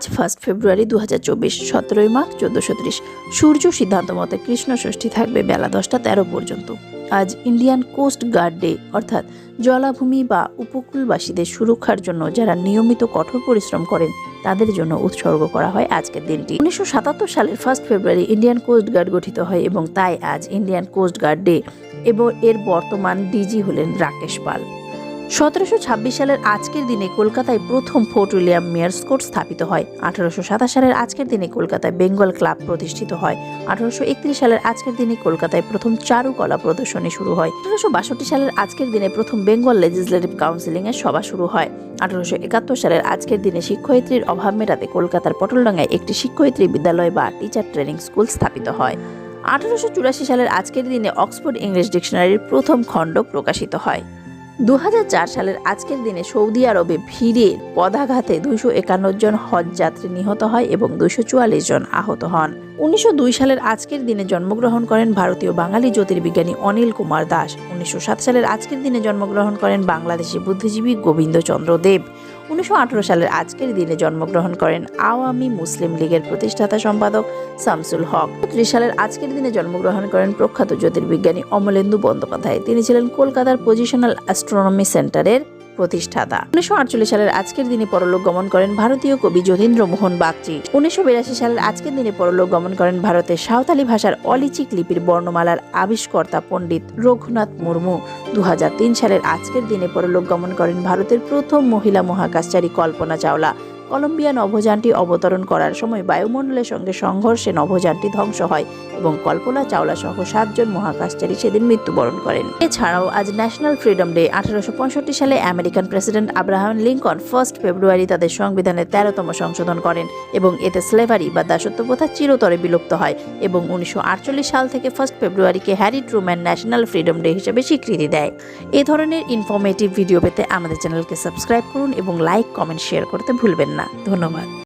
আজ first February দু হাজার চব্বিশ, সতেরোই মার্চ চোদ্দশো ত্রিশ। সূর্য সিদ্ধান্ত মতে কৃষ্ণ ষষ্ঠী থাকবে বেলা দশটা তেরো পর্যন্ত। আজ ইন্ডিয়ান কোস্ট গার্ড ডে, অর্থাৎ জলাভূমি বা উপকূলবাসীদের সুরক্ষার জন্য যারা নিয়মিত কঠোর পরিশ্রম করেন, তাদের জন্য উৎসর্গ করা হয় আজকের দিনটি। উনিশশো সাতাত্তর সালের first February Indian coast guard গঠিত হয় এবং তাই আজ ইন্ডিয়ান কোস্ট গার্ড ডে। এবং এর বর্তমান ডিজি হলেন রাকেশ পাল। সতেরোশো ছাব্বিশ সালের আজকের দিনে কলকাতায় প্রথম ফোর্ট উইলিয়াম মেয়ার্স কোর্ট স্থাপিত হয়। আঠারোশো সাতাশ সালের আজকের দিনে কলকাতায় বেঙ্গল ক্লাব প্রতিষ্ঠিত হয়। আঠারোশো একত্রিশ সালের আজকের দিনে কলকাতায় প্রথম চারুকলা প্রদর্শনী শুরু হয়। আঠারোশো বাষট্টি সালের আজকের দিনে প্রথম বেঙ্গল লেজিসলেটিভ কাউন্সিলিং এর সভা শুরু হয়। আঠারোশো একাত্তর সালের আজকের দিনে শিক্ষয়িত্রীর অভাব মেটাতে কলকাতার পটলডাঙ্গায় একটি শিক্ষয়িত্রী বিদ্যালয় বা টিচার ট্রেনিং স্কুল স্থাপিত হয়। আঠারোশো চুরাশি সালের আজকের দিনে অক্সফোর্ড ইংলিশ ডিকশনারির প্রথম খণ্ড প্রকাশিত হয়। দু হাজার চার সালের আজকের দিনে সৌদি আরবে ভিড়ের পদাঘাতে দুইশো একান্ন জন হজ যাত্রী নিহত হয় এবং দুইশো চুয়াল্লিশ জন আহত হন। উনিশশো দুই সালের আজকের দিনে জন্মগ্রহণ করেন ভারতীয় বাঙালি জ্যোতির্বিজ্ঞানী অনিল কুমার দাস। উনিশশো সাত সালের আজকের দিনে জন্মগ্রহণ করেন বাংলাদেশি বুদ্ধিজীবী গোবিন্দচন্দ্র দেব। উনিশশো আঠারো সালের আজকের দিনে জন্মগ্রহণ করেন আওয়ামী মুসলিম লীগের প্রতিষ্ঠাতা সম্পাদক শামসুল হক। ত্রিশ সালের আজকের দিনে জন্মগ্রহণ করেন প্রখ্যাত জ্যোতির্বিজ্ঞানী অমলেন্দু বন্দ্যোপাধ্যায়। তিনি ছিলেন কলকাতার পজিশনাল অ্যাস্ট্রোনমি সেন্টারের প্রতিষ্ঠাতা। উনিশশো আটচল্লিশ সালের আজকের দিনে পরলোক গমন করেন ভারতীয় কবি যতীন্দ্র মোহন বাগচি। উনিশশো বিরাশি সালের আজকের দিনে পরলোক গমন করেন ভারতের সাঁওতালি ভাষার অলিচিক লিপির বর্ণমালার আবিষ্কর্তা পণ্ডিত রঘুনাথ মুর্মু। দু হাজার তিন সালের আজকের দিনে পরলোক গমন করেন ভারতের প্রথম মহিলা মহাকাশচারী কল্পনা চাওলা। কলম্বিয়া নভোযানটি অবতরণ করার সময় বায়ুমণ্ডলের সঙ্গে সংঘর্ষে নভোযানটি ধ্বংস হয় এবং কল্পনা চাওলা সহ সাতজন মহাকাশচারী সেদিন মৃত্যুবরণ করেন। এছাড়াও আজ ন্যাশনাল ফ্রিডম ডে আঠারোশো পঁয়ষট্টি সালে American president Abraham Lincoln first February তাদের সংবিধানের তেরোতম সংশোধন করেন এবং এতে স্লেভারি বা দাসত্ব প্রথা চিরতরে বিলুপ্ত হয় এবং উনিশশো আটচল্লিশ সাল থেকে first ফেব্রুয়ারিকে Harry Truman national freedom day হিসেবে স্বীকৃতি দেয়। এ ধরনের ইনফরমেটিভ ভিডিও পেতে আমাদের চ্যানেলকে সাবস্ক্রাইব করুন এবং লাইক কমেন্ট শেয়ার করতে ভুলবেন না। ধন্যবাদ।